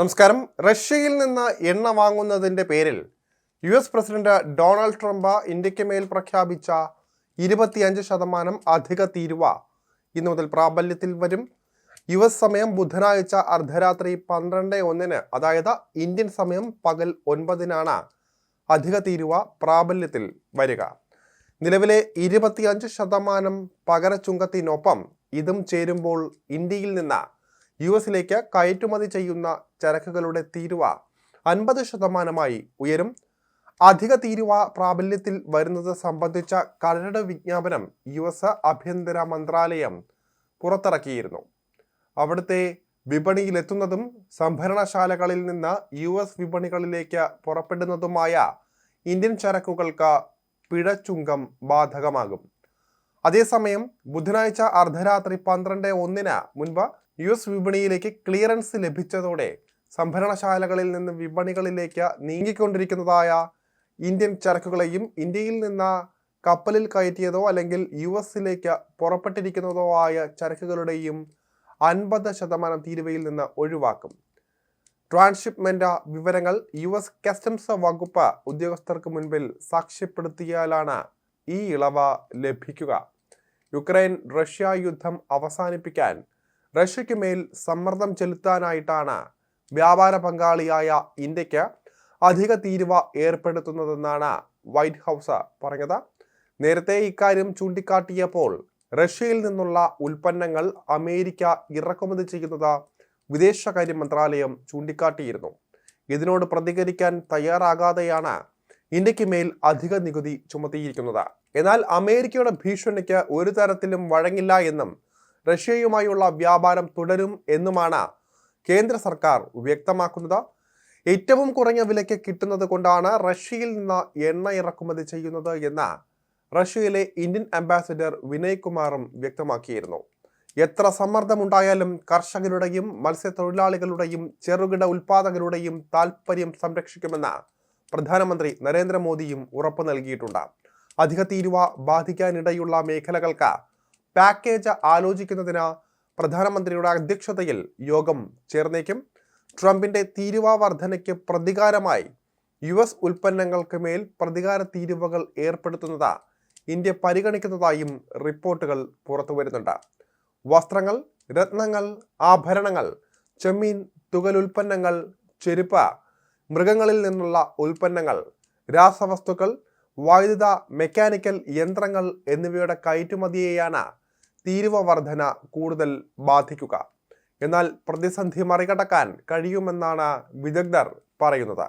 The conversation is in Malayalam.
നമസ്കാരം. റഷ്യയിൽ നിന്ന് എണ്ണ വാങ്ങുന്നതിന്റെ പേരിൽ U S president Donald Trump ഇന്ത്യയ്ക്ക് മേൽ പ്രഖ്യാപിച്ച ഇരുപത്തിയഞ്ച് ശതമാനം അധിക തീരുവ ഇന്നു മുതൽ പ്രാബല്യത്തിൽ വരും. യു എസ് സമയം ബുധനാഴ്ച അർദ്ധരാത്രി പന്ത്രണ്ട് ഒന്നിന് അതായത് ഇന്ത്യൻ സമയം പകൽ ഒൻപതിനാണ് അധിക തീരുവ പ്രാബല്യത്തിൽ വരിക. നിലവിലെ ഇരുപത്തിയഞ്ച് ശതമാനം പകരച്ചുങ്കത്തിനൊപ്പം ഇതും ചേരുമ്പോൾ ഇന്ത്യയിൽ നിന്ന് യു എസിലേക്ക് കയറ്റുമതി ചെയ്യുന്ന ചരക്കുകളുടെ തീരുവ അൻപത് ശതമാനമായി ഉയരും. അധിക തീരുവ പ്രാബല്യത്തിൽ വരുന്നത് സംബന്ധിച്ച കരട് വിജ്ഞാപനം യു എസ് ആഭ്യന്തര മന്ത്രാലയം പുറത്തിറക്കിയിരുന്നു. അവിടുത്തെ വിപണിയിലെത്തുന്നതും സംഭരണശാലകളിൽ നിന്ന് യു എസ് വിപണികളിലേക്ക് പുറപ്പെടുന്നതുമായ ഇന്ത്യൻ ചരക്കുകൾക്ക് പിഴച്ചുങ്കം ബാധകമാകും. അതേസമയം ബുധനാഴ്ച അർദ്ധരാത്രി പന്ത്രണ്ട് ഒന്നിന് മുൻപ് യു എസ് വിപണിയിലേക്ക് ക്ലിയറൻസ് ലഭിച്ചതോടെ സംഭരണശാലകളിൽ നിന്ന് വിപണികളിലേക്ക് നീങ്ങിക്കൊണ്ടിരിക്കുന്നതായ ഇന്ത്യൻ ചരക്കുകളെയും ഇന്ത്യയിൽ നിന്ന് കപ്പലിൽ കയറ്റിയതോ അല്ലെങ്കിൽ യു എസിലേക്ക് പുറപ്പെട്ടിരിക്കുന്നതോ ആയ ചരക്കുകളുടെയും അൻപത് ശതമാനം തീരുവയിൽ നിന്ന് ഒഴിവാക്കും. ട്രാൻസ്ഷിപ്മെന്റ് വിവരങ്ങൾ യു എസ് കസ്റ്റംസ് വകുപ്പ് ഉദ്യോഗസ്ഥർക്ക് മുൻപിൽ സാക്ഷ്യപ്പെടുത്തിയാലാണ് ഈ ഇളവ് ലഭിക്കുക. യുക്രൈൻ റഷ്യ യുദ്ധം അവസാനിപ്പിക്കാൻ റഷ്യയ്ക്ക് മേൽ സമ്മർദ്ദം ചെലുത്താനായിട്ടാണ് വ്യാപാര പങ്കാളിയായ ഇന്ത്യയ്ക്ക് അധിക തീരുവ ഏർപ്പെടുത്തുന്നതെന്നാണ് വൈറ്റ് ഹൗസ് പറഞ്ഞത്. നേരത്തെ ഇക്കാര്യം ചൂണ്ടിക്കാട്ടിയപ്പോൾ റഷ്യയിൽ നിന്നുള്ള ഉൽപ്പന്നങ്ങൾ അമേരിക്ക ഇറക്കുമതി ചെയ്യുന്നത് വിദേശകാര്യ മന്ത്രാലയം ചൂണ്ടിക്കാട്ടിയിരുന്നു. ഇതിനോട് പ്രതികരിക്കാൻ തയ്യാറാകാതെയാണ് ഇന്ത്യയ്ക്ക് മേൽ അധിക നികുതി ചുമത്തിയിരിക്കുന്നത്. എന്നാൽ അമേരിക്കയുടെ ഭീഷണിക്ക് ഒരു തരത്തിലും വഴങ്ങില്ല എന്നും റഷ്യയുമായുള്ള വ്യാപാരം തുടരും എന്നുമാണ് കേന്ദ്ര സർക്കാർ വ്യക്തമാക്കുന്നത്. ഏറ്റവും കുറഞ്ഞ വിലയ്ക്ക് കിട്ടുന്നത് കൊണ്ടാണ് റഷ്യയിൽ നിന്ന് എണ്ണ ഇറക്കുമതി ചെയ്യുന്നത് എന്ന് റഷ്യയിലെ ഇന്ത്യൻ അംബാസിഡർ വിനയ് കുമാറും വ്യക്തമാക്കിയിരുന്നു. എത്ര സമ്മർദ്ദമുണ്ടായാലും കർഷകരുടെയും മത്സ്യത്തൊഴിലാളികളുടെയും ചെറുകിട ഉൽപാദകരുടെയും താൽപ്പര്യം സംരക്ഷിക്കുമെന്ന് പ്രധാനമന്ത്രി നരേന്ദ്രമോദിയും ഉറപ്പു നൽകിയിട്ടുണ്ട്. അധിക തീരുവ ബാധിക്കാനിടയുള്ള മേഖലകൾക്ക് പാക്കേജ് ആലോചിക്കുന്നതിന് പ്രധാനമന്ത്രിയുടെ അധ്യക്ഷതയിൽ യോഗം ചേർന്നേക്കും. ട്രംപിന്റെ തീരുവ വർധനയ്ക്ക് പ്രതികാരമായി യു എസ് ഉൽപ്പന്നങ്ങൾക്ക് മേൽ പ്രതികാര തീരുവകൾ ഏർപ്പെടുത്തുന്നത് ഇന്ത്യ പരിഗണിക്കുന്നതായും റിപ്പോർട്ടുകൾ പുറത്തു വരുന്നുണ്ട്. വസ്ത്രങ്ങൾ രത്നങ്ങൾ ആഭരണങ്ങൾ ചെമ്മീൻ തുകലുൽപ്പന്നങ്ങൾ ചെരുപ്പ് മൃഗങ്ങളിൽ നിന്നുള്ള ഉൽപ്പന്നങ്ങൾ രാസവസ്തുക്കൾ വൈദ്യുത മെക്കാനിക്കൽ യന്ത്രങ്ങൾ എന്നിവയുടെ കയറ്റുമതിയെയാണ് തീരുവ വർധന കൂടുതൽ ബാധിക്കുക. എന്നാൽ പ്രതിസന്ധി മറികടക്കാൻ കഴിയുമെന്നാണ് വിദഗ്ധർ പറയുന്നത്.